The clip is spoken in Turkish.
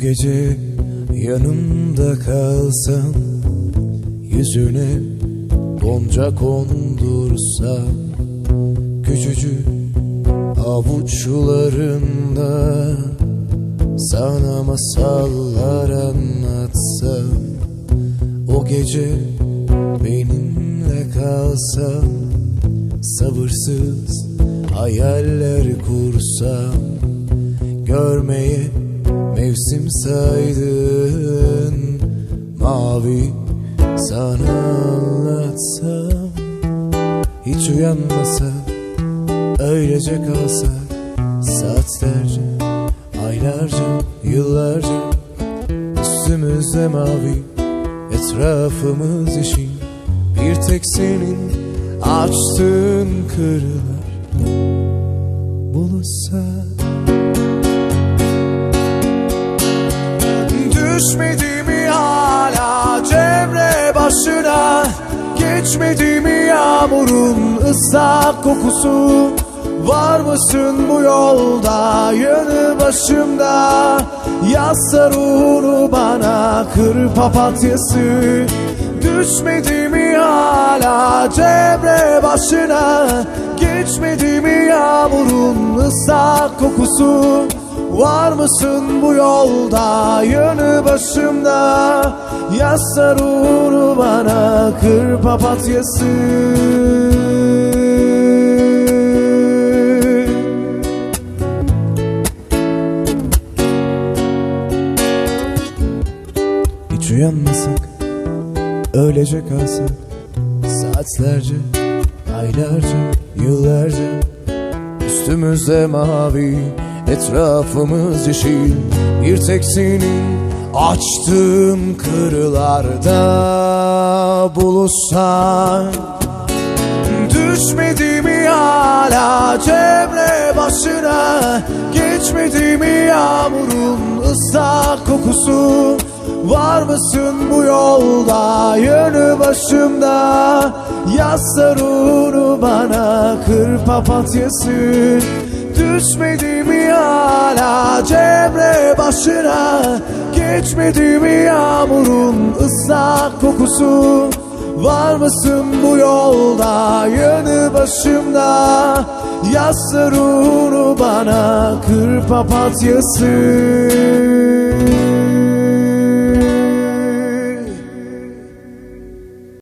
gece yanımda kalsan Yüzüne gonca kondursam Küçücük avuçlarında Sana masallar anlatsam O gece benimle kalsan Sabırsız hayaller kursam Görmeye mevsim saydın Mavi sana anlatsam Hiç uyanmasa öylece kalsak Saatlerce, aylarca, yıllarca Üstümüzde mavi etrafımız yeşil Bir tek senin açtığın kırlar Buluşsa Düşmedi mi hala cemre başına? Geçmedi mi yağmurun ıslak kokusu? Var mısın bu yolda yanı başımda? Yazsa ruhunu bana kır papatyası. Düşmedi mi hala cemre başına? Geçmedi mi yağmurun ıslak kokusu Var mısın bu yolda yanı başımda? Yazsa ruhunu bana kır papatyası. Hiç uyanmasak öylece kalsak Saatlerce, aylarca, yıllarca Üstümüzde mavi, etrafımız yeşil Bir tek senin açtığın kırlarda. Buluşsak Düşmedi mi hala cemre başına. Geçmedi mi yağmurun ıslak kokusu. Var mısın bu yolda yanı başımda? Yazsa ruhunu bana kır papatyası Düşmedi mi hala cemre başına? Geçmedi mi yağmurun ıslak kokusu? Var mısın bu yolda yanı başımda? Yazsa ruhunu bana kır papatyası